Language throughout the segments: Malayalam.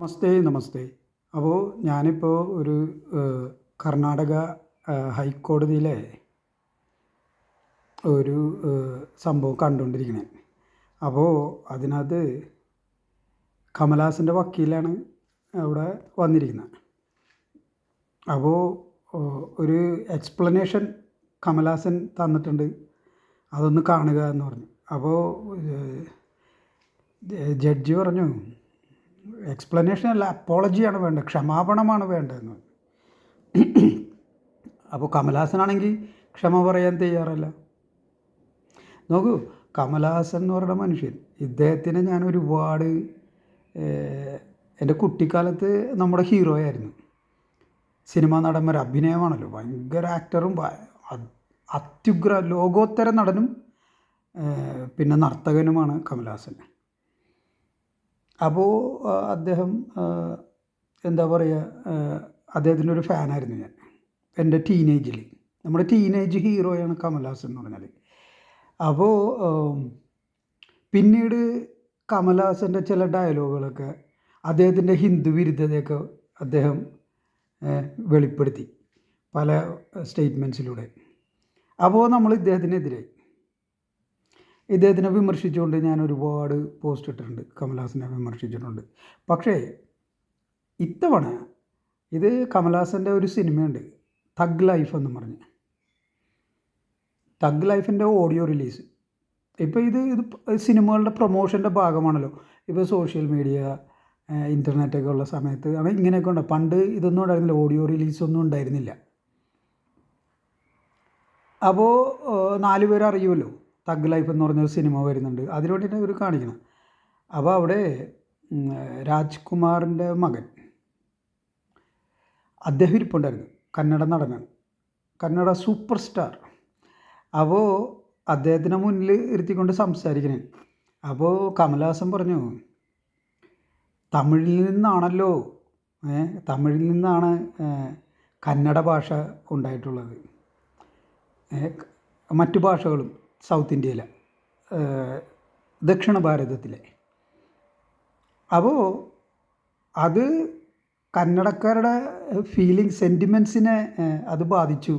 നമസ്തേ നമസ്തേ. അപ്പോൾ ഞാനിപ്പോൾ ഒരു കർണാടക ഹൈക്കോടതിയിലെ ഒരു സംഭവം കണ്ടുകൊണ്ടിരിക്കണേ. അപ്പോൾ അതിനകത്ത് കമലഹാസന്റെ വക്കീലാണ് അവിടെ വന്നിരിക്കുന്നത്. അപ്പോൾ ഒരു എക്സ്പ്ലനേഷൻ കമലാസൻ തന്നിട്ടുണ്ട്. അതൊന്ന് കാണുക എന്ന് പറഞ്ഞു. അപ്പോൾ ജഡ്ജി പറഞ്ഞു എക്സ്പ്ലനേഷൻ അല്ല അപ്പോളജിയാണ് വേണ്ടത് ക്ഷമാപണമാണ് വേണ്ടതെന്ന്. അപ്പോൾ കമലഹാസനാണെങ്കിൽ ക്ഷമ പറയാൻ തയ്യാറല്ല. നോക്കൂ കമലഹാസൻ എന്ന് പറയുന്ന മനുഷ്യൻ ഇദ്ദേഹത്തിനെ ഞാൻ ഒരുപാട് എന്റെ കുട്ടിക്കാലത്ത് നമ്മുടെ ഹീറോ ആയിരുന്നു. സിനിമാ നടന്മാർ അഭിനയമാണല്ലോ ഭയങ്കര ആക്ടറും അത്യുഗ്ര ലോകോത്തര നടനും പിന്നെ നർത്തകനുമാണ് കമലഹാസൻ. അപ്പോൾ അദ്ദേഹം എന്താ പറയുക അദ്ദേഹത്തിന്റെ ഒരു ഫാനായിരുന്നു ഞാൻ. എന്റെ ടീനേജിൽ നമ്മുടെ ടീനേജ് ഹീറോയാണ് കമൽഹാസൻ എന്ന് പറഞ്ഞാൽ അപ്പോൾ പിന്നീട് കമൽഹാസന്റെ ചില ഡയലോഗുകളൊക്കെ അദ്ദേഹത്തിന്റെ ഹിന്ദു വിരുദ്ധതയൊക്കെ അദ്ദേഹം വെളിപ്പെടുത്തി പല സ്റ്റേറ്റ്മെന്റ്സിലൂടെ അപ്പോൾ നമ്മൾ ഇദ്ദേഹത്തിനെതിരെ ഇദ്ദേഹത്തിനെ വിമർശിച്ചുകൊണ്ട് ഞാൻ ഒരുപാട് പോസ്റ്റ് ഇട്ടിട്ടുണ്ട്. കമൽഹാസനെ വിമർശിച്ചിട്ടുണ്ട്. പക്ഷേ ഇത്തവണ ഇത് കമൽഹാസന്റെ ഒരു സിനിമയുണ്ട്. തഗ് ലൈഫ് എന്ന് പറഞ്ഞ്. തഗ് ലൈഫിന്റെ ഓഡിയോ റിലീസ് ഇപ്പോൾ ഇത് ഇത് സിനിമകളുടെ പ്രൊമോഷന്റെ ഭാഗമാണല്ലോ. ഇപ്പോൾ സോഷ്യൽ മീഡിയ ഇന്റർനെറ്റൊക്കെ ഉള്ള സമയത്ത് ആണ് ഇങ്ങനെയൊക്കെ ഉണ്ട്. പണ്ട് ഇതൊന്നും ഉണ്ടായിരുന്നില്ല. ഓഡിയോ റിലീസൊന്നും ഉണ്ടായിരുന്നില്ല. അപ്പോൾ നാല് പേര് അറിയുമല്ലോ. തഗ് ലൈഫ് എന്ന് പറഞ്ഞൊരു സിനിമ വരുന്നുണ്ട്. അതിനു വേണ്ടിയിട്ട് ഇവർ കാണിക്കണം അപ്പോൾ അവിടെ രാജ്കുമാറിന്റെ മകൻ അദ്ദേഹം ഇരിപ്പുണ്ടായിരുന്നു. കന്നഡ നടനാണ്. Kannada super star. അപ്പോൾ അദ്ദേഹത്തിനെ മുന്നിൽ ഇരുത്തിക്കൊണ്ട് സംസാരിക്കണേ. അപ്പോൾ കമലഹാസൻ പറഞ്ഞു തമിഴിൽ നിന്നാണല്ലോ തമിഴിൽ നിന്നാണ് കന്നഡ ഭാഷ ഉണ്ടായിട്ടുള്ളത്. മറ്റു ഭാഷകളും സൗത്ത് ഇന്ത്യയിലെ ദക്ഷിണ ഭാരതത്തിലെ. അപ്പോൾ അത് കന്നഡക്കാരുടെ ഫീലിംഗ് സെന്റിമെൻസിനെ അത് ബാധിച്ചു.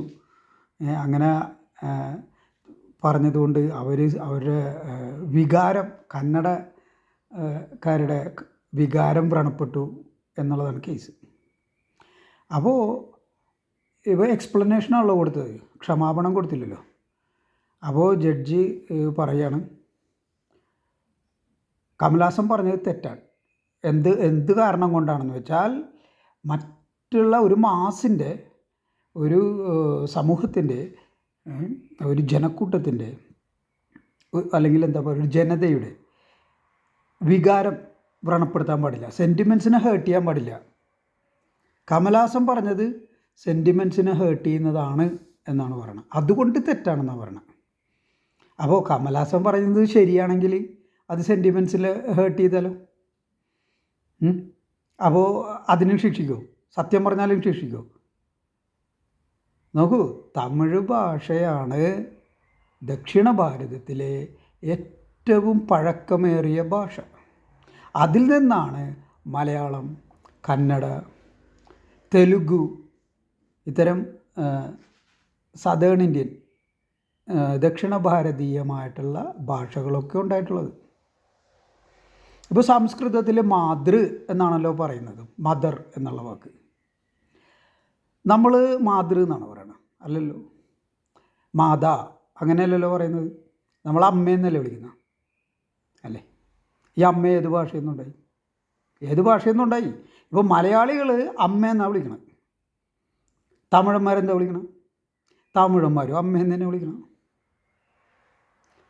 അങ്ങനെ പറഞ്ഞതുകൊണ്ട് അവർ അവരുടെ വികാരം കന്നഡ ക്കാരുടെ വികാരം വ്രണപ്പെട്ടു എന്നുള്ളതാണ് കേസ് അപ്പോൾ ഇവ എക്സ്പ്ലനേഷനാണല്ലോ കൊടുത്തത് ക്ഷമാപണം കൊടുത്തില്ലല്ലോ. അപ്പോൾ ജഡ്ജി പറയാണ് കമലഹാസൻ പറഞ്ഞത് തെറ്റാണ്. എന്ത് എന്ത് കാരണം കൊണ്ടാണെന്ന് വെച്ചാൽ മറ്റുള്ള ഒരു മാസിന്റെ ഒരു സമൂഹത്തിന്റെ ഒരു ജനക്കൂട്ടത്തിന്റെ അല്ലെങ്കിൽ എന്താ പറയുക ഒരു ജനതയുടെ വികാരം വ്രണപ്പെടുത്താൻ പാടില്ല. സെന്റിമെൻസിനെ ഹേർട്ട് ചെയ്യാൻ പാടില്ല. കമലഹാസൻ പറഞ്ഞത് സെന്റിമെൻസിനെ ഹേർട്ട് ചെയ്യുന്നതാണ് എന്നാണ് പറയുന്നത് അതുകൊണ്ട് തെറ്റാണെന്നാണ് പറയുന്നത് അപ്പോൾ കമലഹാസൻ പറയുന്നത് ശരിയാണെങ്കിൽ അത് സെന്റിമെൻസിൽ ഹേർട്ട് ചെയ്താലോ? അപ്പോൾ അതിനും ശിക്ഷിക്കോ? സത്യം പറഞ്ഞാലും ശിക്ഷിക്കോ? നോക്കൂ തമിഴ് ഭാഷയാണ് ദക്ഷിണ ഭാരതത്തിലെ ഏറ്റവും പഴക്കമേറിയ ഭാഷ. അതിൽ നിന്നാണ് മലയാളം കന്നഡ തെലുഗു ഇത്തരം സദേൺ ഇന്ത്യൻ ദക്ഷിണ ഭാരതീയമായിട്ടുള്ള ഭാഷകളൊക്കെ ഉണ്ടായിട്ടുള്ളത്. ഇപ്പോൾ സംസ്കൃതത്തിൽ മാതൃ എന്നാണല്ലോ പറയുന്നത് മദർ എന്നുള്ള വാക്ക്. നമ്മൾ മാതൃ എന്നാണ് പറയുന്നത് അല്ലല്ലോ? മാതാ അങ്ങനെയല്ലല്ലോ പറയുന്നത്? നമ്മൾ അമ്മയെന്നല്ലേ വിളിക്കുന്ന? അല്ലേ? ഈ അമ്മ ഏത് ഭാഷയെന്നുണ്ടായി ഏത് ഭാഷയിൽ നിന്നുണ്ടായി? ഇപ്പോൾ മലയാളികൾ അമ്മ എന്നാണ് വിളിക്കണം തമിഴന്മാരെന്താ വിളിക്കണം തമിഴന്മാരും അമ്മയെന്ന് തന്നെ വിളിക്കണം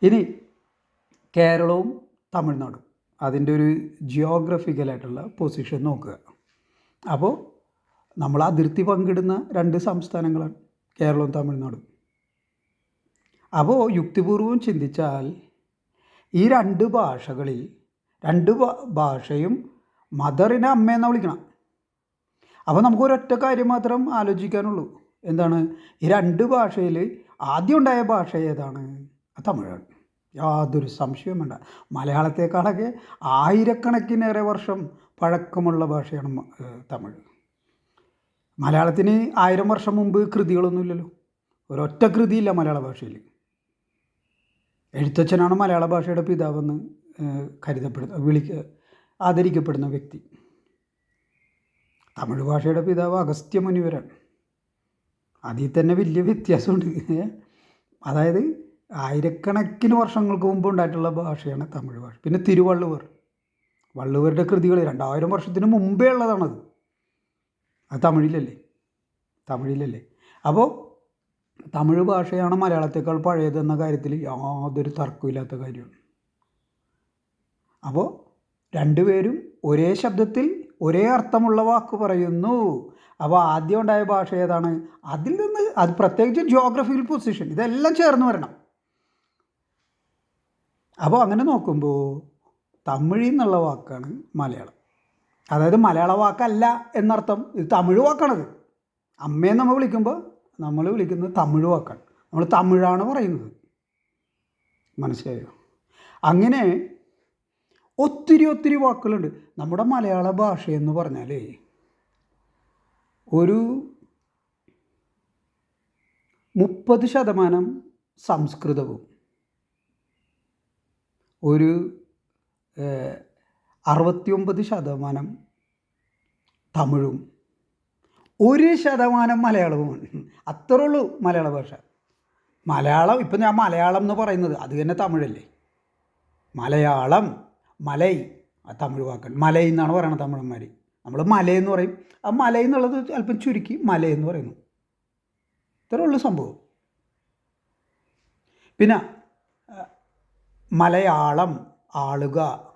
ഇനി കേരളവും തമിഴ്നാടും. അതിന്റെ ഒരു ജിയോഗ്രഫിക്കലായിട്ടുള്ള പൊസിഷൻ നോക്കുക. അപ്പോൾ നമ്മൾ അതിർത്തി പങ്കിടുന്ന രണ്ട് സംസ്ഥാനങ്ങളാണ് കേരളവും തമിഴ്നാടും. അപ്പോൾ യുക്തിപൂർവം ചിന്തിച്ചാൽ ഈ രണ്ട് ഭാഷകളിൽ രണ്ട് ഭാഷയും മദറിനെ അമ്മയെന്നാണ് വിളിക്കണം. അപ്പോൾ നമുക്ക് ഒരൊറ്റ കാര്യം മാത്രം ആലോചിക്കാനുള്ളൂ. എന്താണ്? ഈ രണ്ട് ഭാഷയിൽ ആദ്യം ഉണ്ടായ ഭാഷ ഏതാണ്? തമിഴാണ് യാതൊരു സംശയവും വേണ്ട. മലയാളത്തെക്കാളൊക്കെ ആയിരക്കണക്കിനേറെ വർഷം പഴക്കമുള്ള ഭാഷയാണ് തമിഴ്. മലയാളത്തിന് ആയിരം വർഷം മുമ്പ് കൃതികളൊന്നുമില്ലല്ലോ ഒരൊറ്റ കൃതിയില്ല മലയാള ഭാഷയിൽ. എഴുത്തച്ഛനാണ് മലയാള ഭാഷയുടെ പിതാവെന്ന് കരുതപ്പെടുന്ന വിളിക്ക ആദരിക്കപ്പെടുന്ന വ്യക്തി. തമിഴ് ഭാഷയുടെ പിതാവ് അഗസ്ത്യ മുനിവരാണ്. അതിൽ തന്നെ വലിയ വ്യത്യാസമുണ്ട്. അതായത് ആയിരക്കണക്കിന് വർഷങ്ങൾക്ക് മുമ്പ് ഉണ്ടായിട്ടുള്ള ഭാഷയാണ് തമിഴ് ഭാഷ. പിന്നെ തിരുവള്ളുവർ. വള്ളുവരുടെ കൃതികൾ രണ്ടായിരം വർഷത്തിന് മുമ്പേ ഉള്ളതാണത്. അത് തമിഴിലല്ലേ? തമിഴിലല്ലേ? അപ്പോൾ തമിഴ് ഭാഷയാണ് മലയാളത്തേക്കാൾ പഴയതെന്ന കാര്യത്തിൽ യാതൊരു തർക്കമില്ലാത്ത കാര്യമാണ്. അപ്പോൾ രണ്ടുപേരും ഒരേ ശബ്ദത്തിൽ ഒരേ അർത്ഥമുള്ള വാക്ക് പറയുന്നു. അപ്പോൾ ആദ്യം ഉണ്ടായ ഭാഷ ഏതാണ്? അതിൽ നിന്ന് അത് പ്രത്യേകിച്ച് ജോഗ്രഫിക്കൽ പൊസിഷൻ ഇതെല്ലാം ചേർന്ന് വരണം. അപ്പോൾ അങ്ങനെ നോക്കുമ്പോൾ തമിഴിൽ നിന്നുള്ള വാക്കാണ് മലയാളം. അതായത് മലയാള വാക്കല്ല എന്നർത്ഥം ഇത് തമിഴ് വാക്കാണത്. അമ്മയെ നമ്മൾ വിളിക്കുമ്പോൾ നമ്മൾ വിളിക്കുന്നത് തമിഴ് വാക്കാണ്. നമ്മൾ തമിഴാണ് പറയുന്നത്. മനസ്സിലായോ? അങ്ങനെ ഒത്തിരി ഒത്തിരി വാക്കുകളുണ്ട്. നമ്മുടെ മലയാള ഭാഷയെന്ന് പറഞ്ഞാൽ ഒരു മുപ്പത് ശതമാനം സംസ്കൃതവും ഒരു അറുപത്തിയൊമ്പത് ശതമാനം തമിഴും ഒരു ശതമാനം മലയാളവും അത്രേ ഉള്ളൂ മലയാള ഭാഷ. മലയാളം ഇപ്പം ഞാൻ മലയാളം എന്ന് പറയുന്നത് അത് തന്നെ തമിഴല്ലേ. മലയാളം മലൈ തമിഴ് വാക്കാണ്. മലൈ എന്നാണ് പറയുന്നത് തമിഴന്മാർ നമ്മൾ മലയെന്ന് പറയും. ആ മലൈ എന്നുള്ളത് അല്പം ചുരുക്കി മലയെന്ന് പറയുന്നു. ഇത്രേ ഉള്ളൂ സംഭവം. പിന്നെ മലയാളം ആളുക.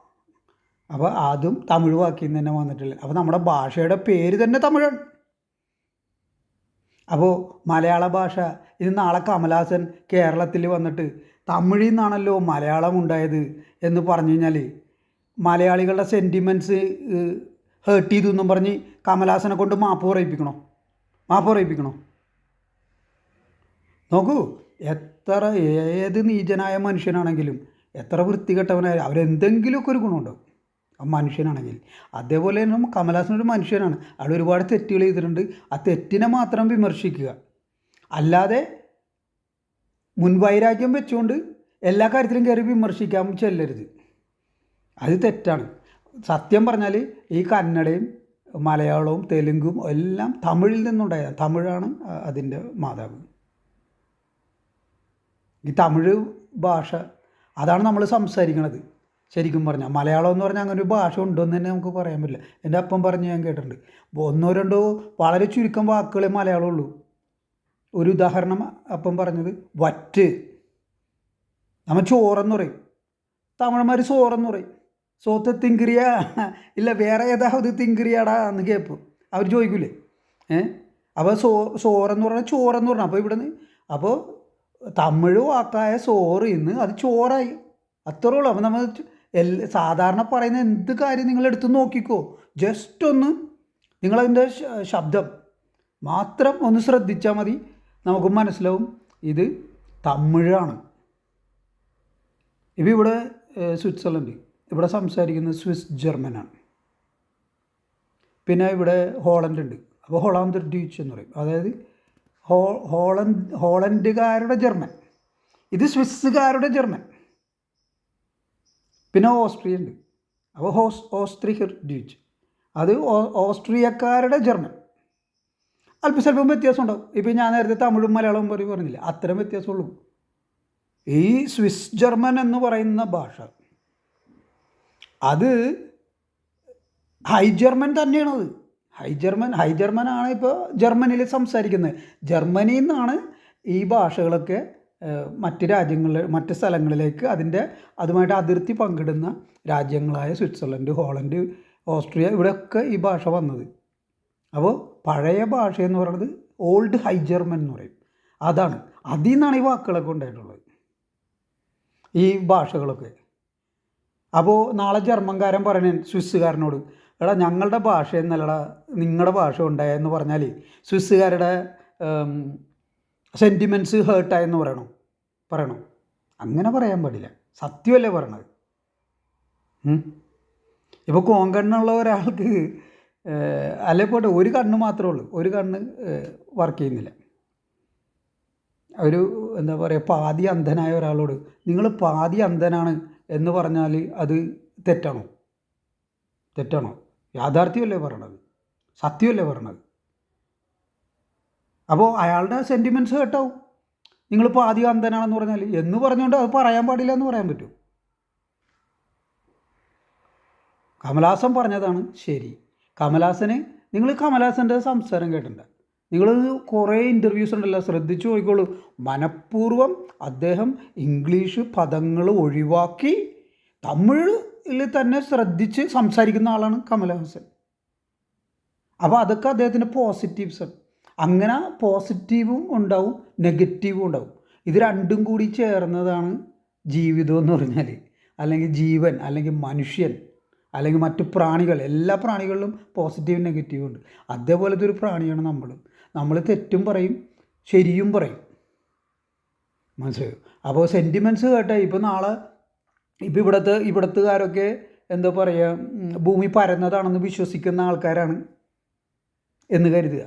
അപ്പോൾ അതും തമിഴ് വാക്കിൽ നിന്ന് തന്നെ വന്നിട്ടില്ല? അപ്പോൾ നമ്മുടെ ഭാഷയുടെ പേര് തന്നെ തമിഴാണ്. അപ്പോൾ മലയാള ഭാഷ ഇത് നാളെ കമലഹാസൻ കേരളത്തിൽ വന്നിട്ട് തമിഴിൽ നിന്നാണല്ലോ മലയാളം ഉണ്ടായത് എന്ന് പറഞ്ഞു കഴിഞ്ഞാൽ മലയാളികളുടെ സെന്റിമെന്റ്സ് ഹേർട്ട് ചെയ്തു എന്നും പറഞ്ഞ് കമലഹാസനെ കൊണ്ട് മാപ്പ് പറയിപ്പിക്കണോ? മാപ്പ് പറയിപ്പിക്കണോ? നോക്കൂ എത്ര ഏത് നീചനായ മനുഷ്യനാണെങ്കിലും എത്ര വൃത്തികെട്ടവനായാലും അവരെന്തെങ്കിലുമൊക്കെ ഒരു ഗുണമുണ്ടാവും. ആ മനുഷ്യനാണെങ്കിൽ. അതേപോലെ തന്നെ കമലഹാസൻ ഒരു മനുഷ്യനാണ്. അവിടെ ഒരുപാട് തെറ്റുകൾ ചെയ്തിട്ടുണ്ട്. ആ തെറ്റിനെ മാത്രം വിമർശിക്കുക. അല്ലാതെ മുൻവൈരാഗ്യം വെച്ചുകൊണ്ട് എല്ലാ കാര്യത്തിലും കയറി വിമർശിക്കാൻ ചെല്ലരുത്. അത് തെറ്റാണ്. സത്യം പറഞ്ഞാൽ ഈ കന്നഡയും മലയാളവും തെലുങ്കും എല്ലാം തമിഴിൽ നിന്നുണ്ടായതാണ് തമിഴാണ് അതിന്റെ മാതാവ്. ഈ തമിഴ് ഭാഷ അതാണ് നമ്മൾ സംസാരിക്കണത്. ശരിക്കും പറഞ്ഞാൽ മലയാളം എന്ന് പറഞ്ഞാൽ അങ്ങനെ ഒരു ഭാഷ ഉണ്ടെന്ന് തന്നെ നമുക്ക് പറയാൻ പറ്റില്ല. എന്റെ അപ്പം പറഞ്ഞ് ഞാൻ കേട്ടിട്ടുണ്ട്. ഒന്നോ രണ്ടോ വളരെ ചുരുക്കം വാക്കുകളെ മലയാളം ഉള്ളൂ. ഒരു ഉദാഹരണം അപ്പം പറഞ്ഞത് വറ്റ്. നമ്മൾ ചോറെന്ന് പറയും. തമിഴന്മാർ ചോറെന്ന് പറയും. സോത്ത് തിങ്കിറിയ ഇല്ല വേറെ ഏതാവത് തിങ്കിറിയാടാ എന്ന് കേൾപ്പും അവർ ചോദിക്കൂലേ? ഏ? അപ്പോൾ സോ സോറെന്ന് പറഞ്ഞാൽ ചോറെന്ന് പറഞ്ഞു അപ്പോൾ ഇവിടെ നിന്ന് അപ്പോൾ തമിഴ് വാക്കായ സോറ് എന്ന് അത് ചോറായി. അത്രേ ഉള്ളൂ അപ്പം നമ്മൾ സാധാരണ പറയുന്ന എന്ത് കാര്യം നിങ്ങൾ എടുത്ത് നോക്കിക്കോ. ജസ്റ്റ് ഒന്ന് നിങ്ങളതിന്റെ ശബ്ദം. മാത്രം ഒന്ന് ശ്രദ്ധിച്ചാൽ മതി. നമുക്ക് മനസ്സിലാവും. ഇത് തമിഴാണ്. ഇപ്പം ഇവിടെ സ്വിറ്റ്സർലൻഡ്. ഇവിടെ സംസാരിക്കുന്നത് സ്വിസ് ജർമ്മനാണ് പിന്നെ ഇവിടെ ഹോളണ്ട് ഉണ്ട്. അപ്പോൾ ഹോളാന്തർ ഡീച്ച് എന്ന് പറയും. അതായത് ഹോ ഹോളണ്ട് ഹോളണ്ടുകാരുടെ ജർമ്മൻ. ഇത് സ്വിസ്സുകാരുടെ ജർമ്മൻ. പിന്നെ ഓസ്ട്രിയ ഉണ്ട് അപ്പോൾ ഹോസ് ഓസ്ട്രിയർ ഡ്യൂച്ച് അത് ഓസ്ട്രിയക്കാരുടെ ജർമ്മൻ. അല്പസ്വല്പം വ്യത്യാസം ഉണ്ടാവും ഇപ്പോൾ ഞാൻ നേരത്തെ തമിഴും മലയാളവും പറയും പറഞ്ഞില്ല? അത്തരം വ്യത്യാസമുള്ളൂ. ഈ സ്വിസ് ജർമ്മൻ എന്ന് പറയുന്ന ഭാഷ അത് ഹൈ ജർമ്മൻ തന്നെയാണത്. ഹൈ ജർമ്മൻ ഹൈ ജർമ്മൻ ആണ് ഇപ്പോൾ ജർമ്മനിയിൽ സംസാരിക്കുന്നത്. ജർമ്മനിയിൽ നിന്നാണ് ഈ ഭാഷകളൊക്കെ മറ്റ് രാജ്യങ്ങളിൽ മറ്റ് സ്ഥലങ്ങളിലേക്ക് അതിന്റെ അതുമായിട്ട് അതിർത്തി പങ്കിടുന്ന രാജ്യങ്ങളായ സ്വിറ്റ്സർലൻഡ് ഹോളണ്ട് ഓസ്ട്രിയ ഇവിടെയൊക്കെ ഈ ഭാഷ വന്നത്. അപ്പോൾ പഴയ ഭാഷ എന്ന് പറയുന്നത് ഓൾഡ് ഹൈ ജർമ്മൻ എന്ന് പറയും. അതാണ്. അതിൽ നിന്നാണ് ഈ വാക്കുകളൊക്കെ ഉണ്ടായിട്ടുള്ളത്. ഈ ഭാഷകളൊക്കെ. അപ്പോൾ നാളെ ജർമ്മൻകാരൻ പറയണേ സ്വിസ്സുകാരനോട് എടാ ഞങ്ങളുടെ ഭാഷ എന്നല്ലടാ നിങ്ങളുടെ ഭാഷ ഉണ്ടായെന്ന് പറഞ്ഞാൽ സ്വിസ്സുകാരുടെ സെന്റിമെന്റ്സ് ഹേർട്ടായെന്ന് പറയണോ? പറയണോ? അങ്ങനെ പറയാൻ പാടില്ല. സത്യമല്ലേ പറയണത്? ഇപ്പോൾ കോങ്കണ്ണുള്ള ഒരാൾക്ക് അല്ലെ പോട്ടെ ഒരു കണ്ണ് മാത്രമേ ഉള്ളൂ. ഒരു കണ്ണ് വർക്ക് ചെയ്യുന്നില്ല. ഒരു എന്താ പറയുക പാതി അന്ധനായ ഒരാളോട് നിങ്ങൾ പാതി അന്ധനാണ് എന്ന് പറഞ്ഞാൽ അത് തെറ്റാണോ? തെറ്റാണോ? യാഥാർത്ഥ്യമല്ലേ പറയണത്? സത്യമല്ലേ പറയണത്? അപ്പോൾ അയാളുടെ സെന്റിമെന്റ്സ് കേട്ടോ. നിങ്ങളിപ്പോൾ ആദ്യം അന്ധനാണെന്ന് പറഞ്ഞാൽ എന്ന് പറഞ്ഞുകൊണ്ട് അത് പറയാൻ പാടില്ല എന്ന് പറയാൻ പറ്റും. കമലാസൻ പറഞ്ഞതാണ് ശരി. കമലഹാസന് നിങ്ങൾ കമലഹാസന്റെ സംസാരം കേട്ടിട്ടുണ്ട്. നിങ്ങൾ കുറേ ഇന്റർവ്യൂസ് ഉണ്ടല്ലോ. ശ്രദ്ധിച്ചു നോക്കിക്കോളൂ. മനഃപൂർവം അദ്ദേഹം ഇംഗ്ലീഷ് പദങ്ങൾ ഒഴിവാക്കി തമിഴിൽ തന്നെ ശ്രദ്ധിച്ച് സംസാരിക്കുന്ന ആളാണ് കമലഹാസൻ അപ്പോൾ അതൊക്കെ അദ്ദേഹത്തിന്റെ പോസിറ്റീവ്സ് അങ്ങനെ പോസിറ്റീവും ഉണ്ടാവും നെഗറ്റീവും ഉണ്ടാവും. ഇത് രണ്ടും കൂടി ചേർന്നതാണ് ജീവിതം എന്ന് പറഞ്ഞാൽ. അല്ലെങ്കിൽ ജീവൻ അല്ലെങ്കിൽ മനുഷ്യൻ അല്ലെങ്കിൽ മറ്റു പ്രാണികൾ. എല്ലാ പ്രാണികളിലും പോസിറ്റീവും നെഗറ്റീവും ഉണ്ട്. അതേപോലത്തെ ഒരു പ്രാണിയാണ് നമ്മൾ. നമ്മൾ തെറ്റും പറയും ശരിയും പറയും. മനസ്സിലായോ? അപ്പോൾ സെന്റിമെന്റ്സ് കേട്ടാൽ ഇപ്പോൾ നാളെ ഇപ്പോൾ ഇവിടുത്തെ ഇവിടത്തുകാരൊക്കെ എന്താ പറയുക ഭൂമി പരന്നതാണെന്ന് വിശ്വസിക്കുന്ന ആൾക്കാരാണ് എന്ന് കരുതുക.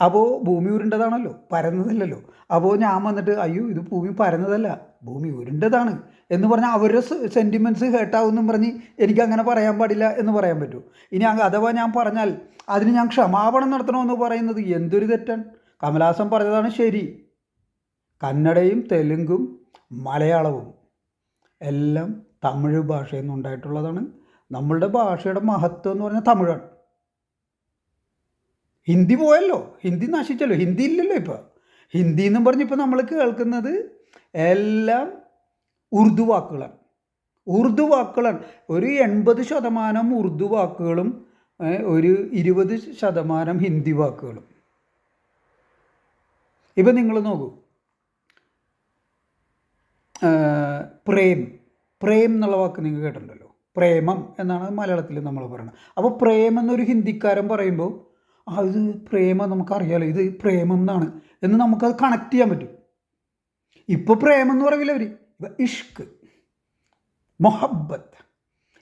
അപ്പോൾ ഭൂമി ഉരുണ്ടതാണല്ലോ പരന്നതല്ലല്ലോ. അപ്പോൾ ഞാൻ വന്നിട്ട് അയ്യോ ഇത് ഭൂമി പരന്നതല്ല ഭൂമി ഉരുണ്ടതാണ് എന്ന് പറഞ്ഞാൽ അവരുടെ സെന്റിമെന്റ്സ് കേട്ടാവെന്നും പറഞ്ഞ് എനിക്ക് അങ്ങനെ പറയാൻ പാടില്ല എന്ന് പറയാൻ പറ്റൂ. ഇനി അഥവാ ഞാൻ പറഞ്ഞാൽ അതിന് ഞാൻ ക്ഷമാപണം നടത്തണമെന്ന് പറയുന്നത് എന്തൊരു തെറ്റാണ്. കമലാസം പറഞ്ഞതാണ് ശരി. കന്നഡയും തെലുങ്കും മലയാളവും. എല്ലാം തമിഴ് ഭാഷയിൽ നിന്നുണ്ടായിട്ടുള്ളതാണ്. നമ്മളുടെ ഭാഷയുടെ മഹത്വം എന്ന് പറഞ്ഞാൽ തമിഴാണ്. ഹിന്ദി പോയല്ലോ. ഹിന്ദി നശിച്ചല്ലോ. ഹിന്ദി ഇല്ലല്ലോ ഇപ്പോൾ ഹിന്ദി എന്നും പറഞ്ഞ് ഇപ്പോൾ നമ്മൾ കേൾക്കുന്നത് എല്ലാം ഉറുദു വാക്കുകളാണ്. ഉറുദു വാക്കുകളാണ്. ഒരു എൺപത് ശതമാനം ഉറുദു വാക്കുകളും ഒരു ഇരുപത് ശതമാനം ഹിന്ദി വാക്കുകളും. ഇപ്പം നിങ്ങൾ നോക്കൂ. പ്രേം. പ്രേം എന്നുള്ള വാക്ക് നിങ്ങൾ കേട്ടിട്ടുണ്ടല്ലോ. പ്രേമം എന്നാണ് മലയാളത്തിൽ നമ്മൾ പറയുന്നത്. അപ്പോൾ പ്രേം എന്നൊരു ഹിന്ദിക്കാരൻ പറയുമ്പോൾ അത് പ്രേമം നമുക്കറിയാലോ ഇത് പ്രേമം എന്നാണ് എന്ന് നമുക്കത് കണക്ട് ചെയ്യാൻ പറ്റും. ഇപ്പോൾ പ്രേമം എന്ന് പറയില്ല അവർ ഇഷ്ക് മൊഹബത്ത്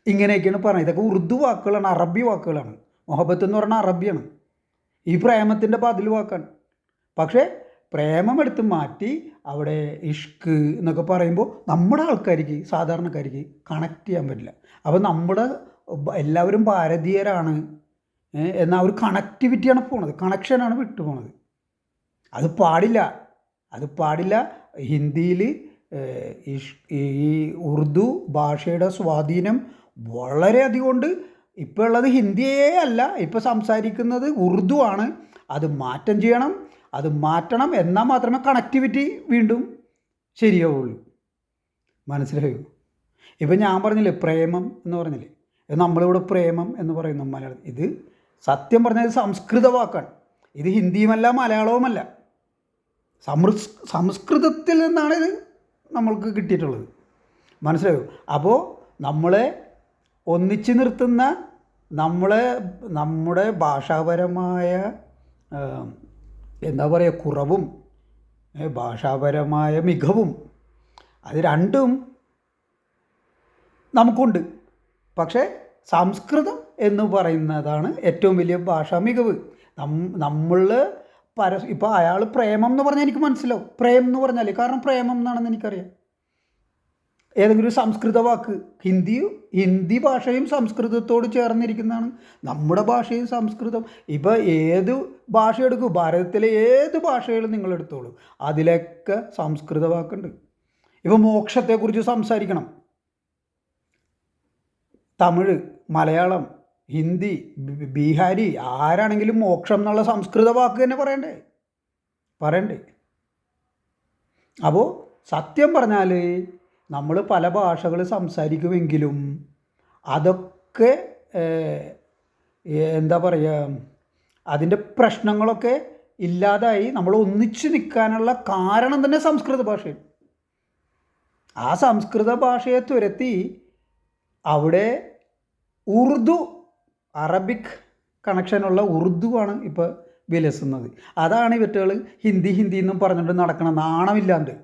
ഇങ്ങനെയൊക്കെയാണ് പറയുന്നത്. ഇതൊക്കെ ഉറുദു വാക്കുകളാണ് അറബി വാക്കുകളാണ്. മൊഹബത്ത് എന്ന് പറഞ്ഞാൽ അറബിയാണ്. ഈ പ്രേമത്തിന്റെ പതിൽ വാക്കാണ്. പക്ഷേ പ്രേമം എടുത്ത് മാറ്റി അവിടെ ഇഷ്ക് എന്നൊക്കെ പറയുമ്പോൾ നമ്മുടെ ആൾക്കാർക്ക് സാധാരണക്കാർക്ക് കണക്ട് ചെയ്യാൻ പറ്റില്ല. അപ്പോൾ നമ്മുടെ എല്ലാവരും ഭാരതീയരാണ് എന്ന ഒരു കണക്ടിവിറ്റിയാണ് പോണത്. കണക്ഷനാണ് വിട്ടു പോണത് അത് പാടില്ല. അത് പാടില്ല. ഹിന്ദിയിൽ ഈ ഉറുദു ഭാഷയുടെ സ്വാധീനം വളരെയധികം ഉണ്ട് ഇപ്പോൾ ഉള്ളത് ഹിന്ദിയേ അല്ല. ഇപ്പോൾ സംസാരിക്കുന്നത് ഉറുദു ആണ്. അത് മാറ്റം ചെയ്യണം. അത് മാറ്റണം എന്നാൽ മാത്രമേ കണക്ടിവിറ്റി വീണ്ടും ശരിയാവുള്ളൂ. മനസ്സിലായോ? ഇപ്പം ഞാൻ പറഞ്ഞില്ലേ പ്രേമം എന്ന് പറഞ്ഞില്ലേ? നമ്മളിവിടെ പ്രേമം എന്ന് പറയുന്നു മലയാളം. ഇത് സത്യം പറഞ്ഞാൽ സംസ്കൃത വാക്കാണ്. ഇത് ഹിന്ദിയുമല്ല മലയാളവുമല്ല. സംസ്കൃതത്തിൽ നിന്നാണ് ഇത് നമ്മൾക്ക് കിട്ടിയിട്ടുള്ളത്. മനസ്സിലായോ? അപ്പോൾ നമ്മളെ ഒന്നിച്ച് നിർത്തുന്ന നമ്മളെ നമ്മുടെ ഭാഷാപരമായ എന്താ പറയുക കുറവും ഭാഷാപരമായ മികവും അത് രണ്ടും നമുക്കുണ്ട്. പക്ഷേ സംസ്കൃതം എന്ന് പറയുന്നതാണ് ഏറ്റവും വലിയ ഭാഷാ മികവ്. നം നമ്മൾ പര ഇപ്പോൾ അയാൾ പ്രേമം എന്ന് പറഞ്ഞാൽ എനിക്ക് മനസ്സിലാവും. പ്രേം എന്ന് പറഞ്ഞാൽ കാരണം പ്രേമം എന്നാണെന്ന് എനിക്കറിയാം. ഏതെങ്കിലും സംസ്കൃത വാക്ക് ഹിന്ദി ഹിന്ദി ഭാഷയും സംസ്കൃതത്തോട് ചേർന്നിരിക്കുന്നതാണ്. നമ്മുടെ ഭാഷയും സംസ്കൃതം ഇപ്പോൾ ഏത് ഭാഷ എടുക്കൂ? ഭാരതത്തിലെ ഏത് ഭാഷകളും നിങ്ങൾ എടുത്തോളൂ? അതിലൊക്കെ സംസ്കൃത വാക്കുണ്ട്. ഇപ്പോൾ മോക്ഷത്തെക്കുറിച്ച് സംസാരിക്കണം. തമിഴ് മലയാളം ഹിന്ദി ബീഹാരി ആരാണെങ്കിലും മോക്ഷം എന്നുള്ള സംസ്കൃത വാക്ക് തന്നെ പറയണ്ടേ? പറയണ്ടേ? അപ്പോൾ സത്യം പറഞ്ഞാൽ നമ്മൾ പല ഭാഷകൾ സംസാരിക്കുമെങ്കിലും അതൊക്കെ എന്താ പറയുക അതിന്റെ പ്രശ്നങ്ങളൊക്കെ ഇല്ലാതായി നമ്മൾ ഒന്നിച്ചു നിൽക്കാനുള്ള കാരണം തന്നെ സംസ്കൃത ഭാഷയാണ്. ആ സംസ്കൃത ഭാഷയെ തുരത്തി അവിടെ ഉറുദു അറബിക് കണക്ഷനുള്ള ഉറുദുവാണ് ഇപ്പോൾ വിലസുന്നത്. അതാണ് ഇവറ്റുകൾ ഹിന്ദി ഹിന്ദി എന്നും പറഞ്ഞുകൊണ്ട് നടക്കണം നാണമില്ലാണ്ട്.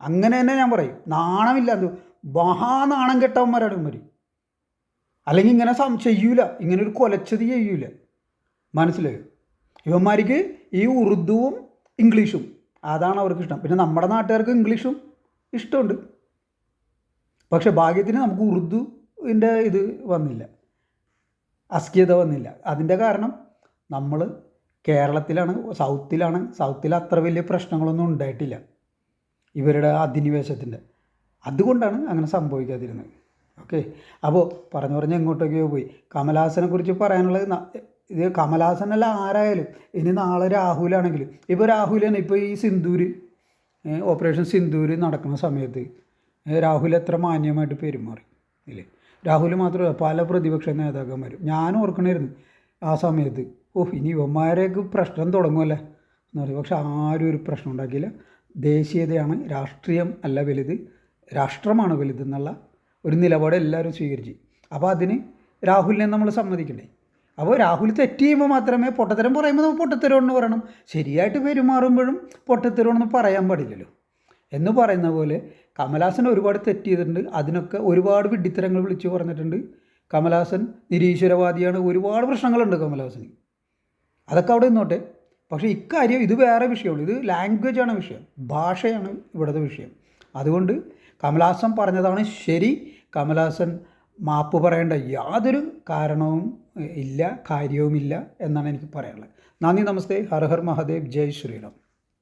അങ്ങനെ തന്നെ ഞാൻ പറയും. നാണമില്ലാണ്ട് മഹാനാണം കെട്ടവന്മാരാണ് ഇവർ അല്ലെങ്കിൽ ഇങ്ങനെ ചെയ്യൂല. ഇങ്ങനെ ഒരു കൊലച്ചത് ചെയ്യൂല. മനസ്സിലായോ? ഇവന്മാർക്ക് ഈ ഉറുദുവും ഇംഗ്ലീഷും അതാണ് അവർക്ക് ഇഷ്ടം. പിന്നെ നമ്മുടെ നാട്ടുകാർക്ക് ഇംഗ്ലീഷും ഇഷ്ടമുണ്ട്. പക്ഷെ ഭാഗ്യത്തിന് നമുക്ക് ഉറുദുവിന്റെ ഇത് വന്നില്ല. അസ്കിയത വന്നില്ല. അതിന്റെ കാരണം നമ്മൾ കേരളത്തിലാണ് സൗത്തിലാണ് സൗത്തിൽ അത്ര വലിയ പ്രശ്നങ്ങളൊന്നും ഉണ്ടായിട്ടില്ല. ഇവരുടെ അധിനിവേശത്തിന്റെ. അതുകൊണ്ടാണ് അങ്ങനെ സംഭവിക്കാതിരുന്നത്. ഓക്കെ? അപ്പോൾ പറഞ്ഞു പറഞ്ഞ് എങ്ങോട്ടൊക്കെയോ പോയി. കമലഹാസനെ കുറിച്ച് പറയാനുള്ളത് ഇത് കമലഹാസനല്ല ആരായാലും ഇനി നാളെ രാഹുലാണെങ്കിലും. ഇപ്പോൾ തന്നെ ഇപ്പോൾ ഈ സിന്ദൂര് ഓപ്പറേഷൻ സിന്ദൂര് നടക്കുന്ന സമയത്ത് രാഹുൽ എത്ര മാന്യമായിട്ട് പെരുമാറി ഇല്ലേ രാഹുൽ മാത്രമല്ല പല പ്രതിപക്ഷ നേതാക്കന്മാരും. ഞാൻ ഓർക്കണമായിരുന്നു ആ സമയത്ത് ഓഹ് ഇനി ഇവന്മാരെയൊക്കെ പ്രശ്നം തുടങ്ങുമല്ലേ എന്ന് പറയും പക്ഷെ ആരും ഒരു പ്രശ്നം ഉണ്ടാക്കിയില്ല. ദേശീയതയാണ് രാഷ്ട്രീയം അല്ല വലുത് രാഷ്ട്രമാണ് വലുത് എന്നുള്ള ഒരു നിലപാട് എല്ലാവരും സ്വീകരിച്ചു. അപ്പോൾ അതിന് രാഹുലിനെ നമ്മൾ സമ്മതിക്കണ്ടേ? അപ്പോൾ രാഹുൽ തെറ്റ് ചെയ്യുമ്പോൾ മാത്രമേ പൊട്ടത്തരം പറയുമ്പോൾ നമ്മൾ പൊട്ടത്തരമെന്ന് പറയണം. ശരിയായിട്ട് പെരുമാറുമ്പോഴും പൊട്ടത്തരമെന്ന് പറയാൻ പാടില്ലല്ലോ. എന്ന് പറയുന്ന പോലെ കമലഹാസൻ ഒരുപാട് തെറ്റ് ചെയ്തിട്ടുണ്ട്. അതിനൊക്കെ ഒരുപാട് വിഡ്ഢിത്തരങ്ങൾ വിളിച്ചു പറഞ്ഞിട്ടുണ്ട്. കമലഹാസൻ നിരീശ്വരവാദിയാണ്. ഒരുപാട് പ്രശ്നങ്ങളുണ്ട് കമലഹാസന് അതൊക്കെ അവിടെ നിന്നോട്ടെ? പക്ഷേ ഇക്കാര്യം ഇത് വേറെ വിഷയമുള്ളൂ. ഇത് ലാംഗ്വേജ് ആണ് വിഷയം. ഭാഷയാണ് ഇവിടുത്തെ വിഷയം. അതുകൊണ്ട് കമലഹാസൻ പറഞ്ഞതാണ് ശരി. കമലഹാസൻ മാപ്പ് പറയേണ്ട യാതൊരു കാരണവും ഇല്ല കാര്യവുമില്ല എന്നാണ് എനിക്ക് പറയാനുള്ളത്. നന്ദി നമസ്തേ. ഹർ ഹർ മഹാദേവ്. ജയ് ശ്രീറാം.